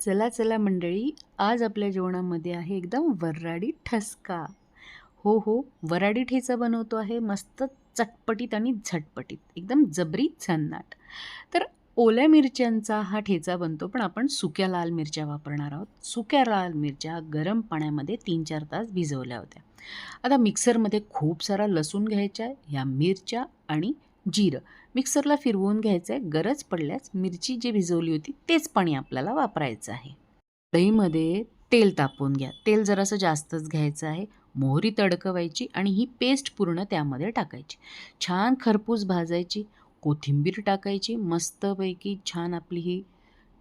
चला चला मंडळी आज आपल्या जेवणामध्ये आहे एकदम वऱ्हाडी ठसका. हो हो वऱ्हाडी ठेचा बनवतो आहे मस्त चटपटीत आणि झटपटीत एकदम जबरी झन्नाट तर ओल्या मिरच्यांचा हा ठेचा बनतो पण आपण सुक्या लाल मिरच्या वापरणार आहोत. सुक्या लाल मिरच्या गरम पाण्यामध्ये तीन चार तास भिजवल्या होत्या. आता मिक्सरमध्ये खूप सारा लसूण घ्यायचा आहे ह्या मिरच्या आणि जिरं. मिक्सरला फिरवून घ्यायचं आहे गरज पडल्यास मिरची जी भिजवली होती तेच पाणी आपल्याला वापरायचं आहे. दहीमध्ये तेल तापवून घ्या. तेल जरासं जास्तच घ्यायचं आहे. मोहरी तडकवायची आणि ही पेस्ट पूर्ण त्यामध्ये टाकायची. छान खरपूस भाजायची. कोथिंबीर टाकायची. मस्तपैकी छान आपली ही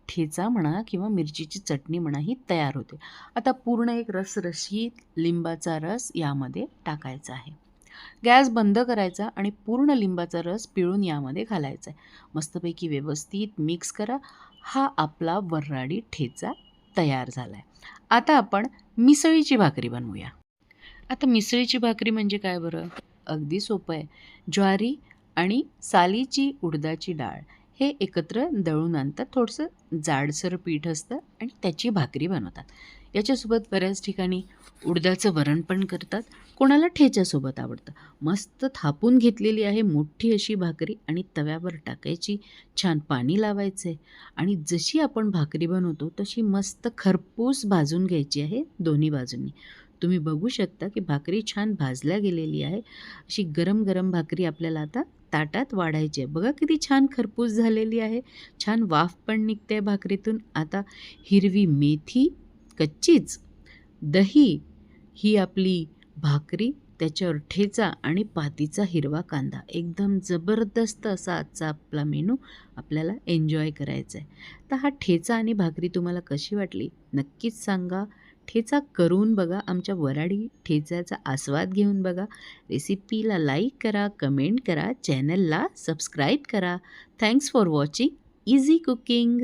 ठेचा म्हणा किंवा मिरचीची चटणी म्हणा ही तयार होते. आता पूर्ण एक रसरशीत लिंबाचा रस यामध्ये टाकायचा आहे. गॅस बंद करायचा आणि पूर्ण लिंबाचा रस पिळून यामध्ये घालायचा आहे. मस्तपैकी व्यवस्थित मिक्स करा. हा आपला वऱ्हाडी ठेचा तयार झाला आहे आता आपण मिसळीची भाकरी बनवूया. आता मिसळीची भाकरी म्हणजे काय बरं? अगदी सोपं आहे. ज्वारी आणि सालीची उडदाची डाळ हे एकत्र दळून आणतात. थोडंसं जाडसर पीठ असतं आणि त्याची भाकरी बनवतात. याच्यासोबत बऱ्याच ठिकाणी उडदाचं वरण पण करतात. कोणाला ठेच्यासोबत आवडतं? मस्त थापून घेतलेली आहे मोठी अशी भाकरी आणि तव्यावर टाकायची छान पाणी लावायचं आहे आणि जशी आपण भाकरी बनवतो तशी मस्त खरपूस भाजून घ्यायची आहे दोन्ही बाजूंनी. तुम्ही बघू शकता की भाकरी छान भाजल्या गेलेली आहे. अशी गरम गरम भाकरी आपल्याला आता ताटात वाढायची आहे. बघा किती छान खरपूस झालेली आहे. छान वाफ पण निघते भाकरीतून. आता हिरवी मेथी कच्चीच दही ही आपली भाकरी त्याच्यावर ठेचा आणि पातीचा हिरवा कांदा. एकदम जबरदस्त असा आजचा आपला मेनू आपल्याला एन्जॉय करायचा आहे तर हा ठेचा आणि भाकरी तुम्हाला कशी वाटली? नक्कीच सांगा. ठेचा करून बघा. आमच्या वराडी ठेचाचा आस्वाद घेऊन बघा. रेसिपीला लाईक करा कमेंट करा चॅनलला सबस्क्राईब करा. Thanks for watching. Easy cooking.